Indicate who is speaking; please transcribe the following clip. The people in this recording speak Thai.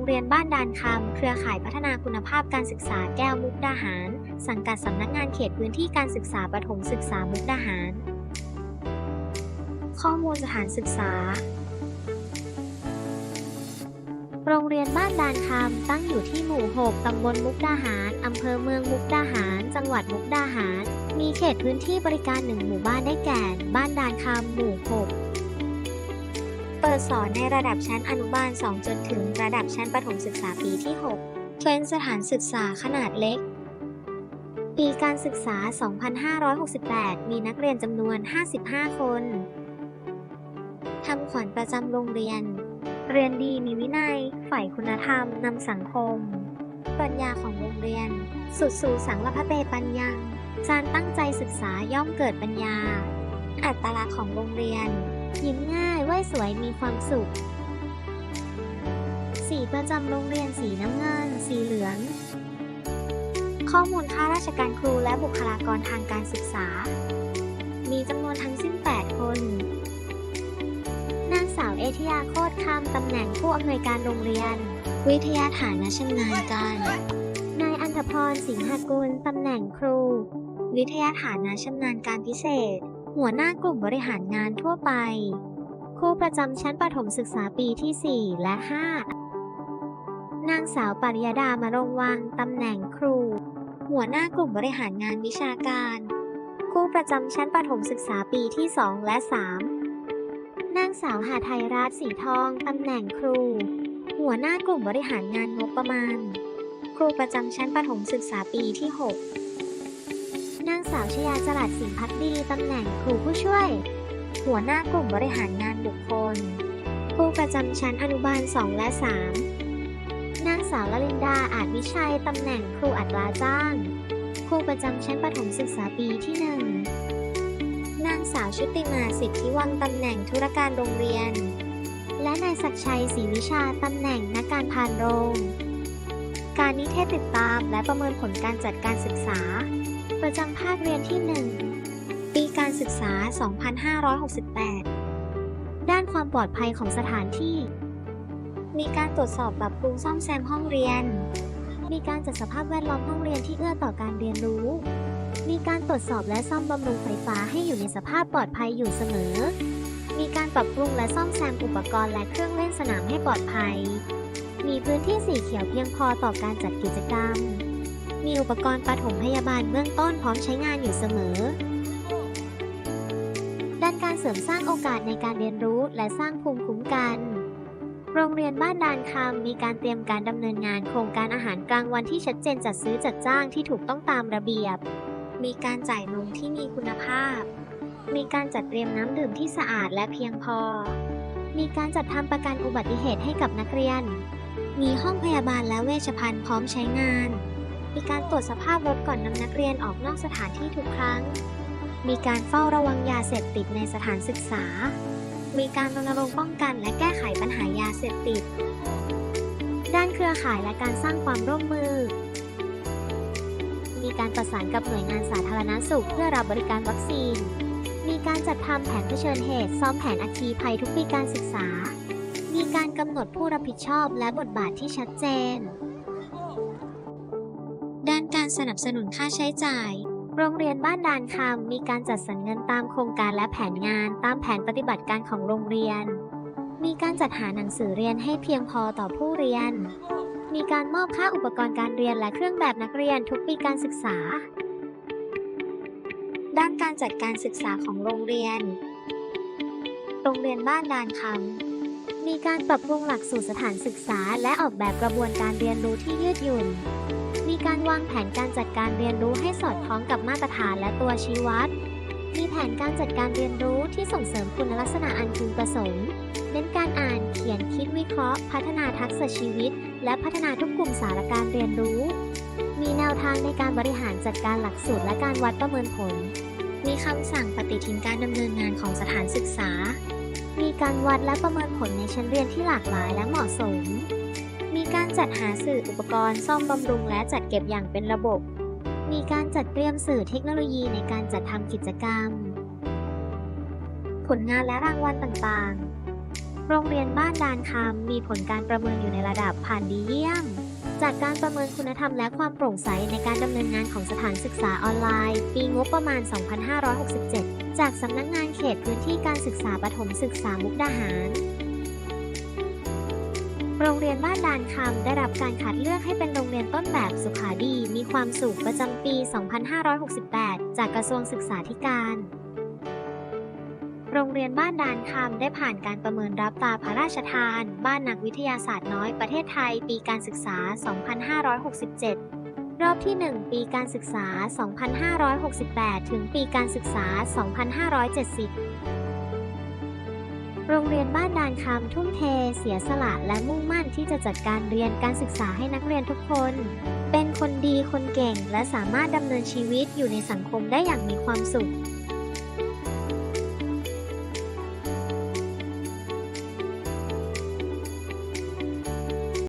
Speaker 1: รงเรียนบ้านดานคำ เครือข่ายพัฒนาคุณภาพการศึกษาแก้วมุกดาหาร สังกัดสำนักงานเขตพื้นที่การศึกษาประถมศึกษามุกดาหาร ข้อมูลสถานศึกษา โรงเรียนบ้านดานคำตั้งอยู่ที่หมู่ 6 ตำบลมุกดาหาร อำเภอเมืองมุกดาหาร จังหวัดมุกดาหาร มีเขตพื้นที่บริการหนึ่งหมู่บ้านได้แก่ บ้านดานคำ หมู่ 6 เปิดสอนในระดับชั้นอนุบาล 2 จนถึงระดับชั้นประถมศึกษาปีที่ 6 เป็นสถานศึกษาขนาดเล็ก ปีการศึกษา 2568 มีนักเรียนจำนวน 55 คน ทำขวัญประจำโรงเรียน เรียนดีมีวินัย ฝ่ายคุณธรรม นำสังคม ปัญญาของโรงเรียน สุดสู่สังวพเปปัญญาการตั้งใจศึกษาย่อมเกิดปัญญา อัตลักษณ์ของโรงเรียน ยิ้มง่ายไหวสวยมีความสุข สีประจำโรงเรียนสีน้ำเงิน สีเหลือง ข้อมูลค่าราชการครูและบุคลากรทางการศึกษา มีจำนวนทั้งสิ้น 8 คน นางสาวเอธิยาโคตรคำตำแหน่งผู้อำนวยการโรงเรียน วิทยาฐานและชำนาญการนายอันธพรสิงหกุลตำแหน่งครู วิทยาฐานและชำนาญการพิเศษ หัวหน้ากลุ่มบริหารงานทั่วไป ครูประจำชั้นประถมศึกษาปีที่ 4 และ 5 นางสาวปริยดามารงวังตำแหน่งครู หัวหน้ากลุ่มบริหารงานวิชาการ ครูประจำชั้นประถมศึกษาปีที่ 2 และ 3 นางสาวหาไทยรัตน์สีทองตำแหน่งครู หัวหน้า กลุ่มบริหารงานงบประมาณ ครูประจำชั้นประถมศึกษาปีที่ 6 นางสาวชยาจรัสสิงห์พักดีตำแหน่งครูผู้ช่วย หัวหน้ากลุ่มบริหารงานบุคคลครูประจำชั้นอนุบาล 2 และ 3 นางสาวลลินดาอาจวิชัยตำแหน่งครูอัตราจ้าง ครูประจำชั้นประถมศึกษาปีที่ 1 นางสาวชุติมาสิทธิวังตำแหน่งธุรการโรงเรียน และนายศักชัยศรีวิชาตำแหน่งนักการพานโรง การนิเทศติดตามและประเมินผลการจัดการศึกษา ประจำภาคเรียนที่ 1 ปีการศึกษา 2568 ด้านความปลอดภัยของสถานที่ มีการตรวจสอบปรับปรุงซ่อมแซมห้องเรียน มีการจัดสภาพแวดล้อมห้องเรียนที่เอื้อต่อการเรียนรู้ มีการตรวจสอบและซ่อมบำรุงไฟฟ้าให้อยู่ในสภาพปลอดภัยอยู่เสมอ มีการปรับปรุงและซ่อมแซมอุปกรณ์และเครื่องเล่นสนามให้ปลอดภัย มีพื้นที่สีเขียวเพียงพอต่อการจัดกิจกรรม มีอุปกรณ์ปฐมพยาบาลเบื้องต้นพร้อมใช้งานอยู่เสมอ ด้านการเสริมสร้างโอกาสในการเรียนรู้และสร้างภูมิคุ้มกัน โรงเรียนบ้านดานคำมีการเตรียมการดำเนินงานโครงการอาหารกลางวันที่ชัดเจนจัดซื้อจัดจ้างที่ถูกต้องตามระเบียบ มีการจ่ายนมที่มีคุณภาพ มีการจัดเตรียมน้ำดื่มที่สะอาดและเพียงพอมีการจัดทำประกันอุบัติเหตุให้กับนักเรียน มีห้องพยาบาลและเวชภัณฑ์พร้อมใช้งาน มีการตรวจสภาพรถก่อนนำนักเรียนออกนอกสถานที่ทุกครั้ง มีการเฝ้าระวังยาเสพติดในสถานศึกษา มีการรณรงค์ป้องกันและแก้ไขปัญหายาเสพติด ด้านเครือข่ายและการสร้างความร่วมมือ มีการประสานกับหน่วยงานสาธารณสุขเพื่อรับบริการวัคซีน มีการจัดทำแผนเผชิญเหตุ ซ้อมแผนอัคคีภัยทุกปีการศึกษา มีการกำหนดผู้รับผิดชอบและบทบาทที่ชัดเจน ด้านการสนับสนุนค่าใช้จ่าย โรงเรียนบ้านดานคำมีการจัดสรรเงินตามโครงการและแผนงานตามแผนปฏิบัติการของโรงเรียน มีการจัดหาหนังสือเรียนให้เพียงพอต่อผู้เรียน มีการมอบค่าอุปกรณ์การเรียนและเครื่องแบบนักเรียนทุกปีการศึกษา ด้านการจัดการศึกษาของโรงเรียน โรงเรียนบ้านดานคำ มีการปรับปรุงหลักสูตรสถานศึกษา และออกแบบกระบวนการเรียนรู้ที่ยืดหยุ่น มีการวางแผนการจัดการเรียนรู้ให้สอดคล้องกับมาตรฐานและตัวชี้วัด มีแผนการจัดการเรียนรู้ที่ส่งเสริมคุณลักษณะอันพึงประสงค์เน้นการอ่าน เขียน คิด วิเคราะห์ พัฒนาทักษะชีวิต และพัฒนาทุกกลุ่มสาระการเรียนรู้ มีแนวทางในการบริหารจัดการหลักสูตรและการวัดประเมินผล มีคำสั่งปฏิทินการดำเนินงานของสถานศึกษา มีการวัดและประเมินผลในชั้นเรียนที่หลากหลายและเหมาะสม มีการจัดหาสื่ออุปกรณ์ซ่อมบำรุงและจัดเก็บอย่างเป็นระบบ มีการจัดเตรียมสื่อเทคโนโลยีในการจัดทำกิจกรรม ผลงานและรางวัลต่างๆ โรงเรียนบ้านดานคำมีผลการประเมินอยู่ในระดับผ่านดีเยี่ยม จากการประเมินคุณธรรมและความโปร่งใสในการดำเนินงานของสถานศึกษาออนไลน์ ปีงบประมาณ 2567 จากสำนักงานเขตพื้นที่การศึกษาปฐมศึกษามุกดาหาร โรงเรียนบ้านดานคำได้รับการคัดเลือกให้เป็นโรงเรียนต้นแบบสุขาดี มีความสุขประจำปี 2568 จากกระทรวงศึกษาธิการ โรงเรียนบ้านดานคำได้ผ่านการประเมินรับตราพระราชทาน บ้านนักวิทยาศาสตร์น้อยประเทศไทย ปีการศึกษา 2567 รอบที่ 1 ปีการศึกษา 2568 ถึงปีการศึกษา 2570 โรงเรียนบ้านดานคำทุ่มเท เสียสละและมุ่งมั่นที่จะจัดการเรียนการศึกษาให้นักเรียนทุกคน เป็นคนดีคนเก่งและสามารถดำเนินชีวิตอยู่ในสังคมได้อย่างมีความสุข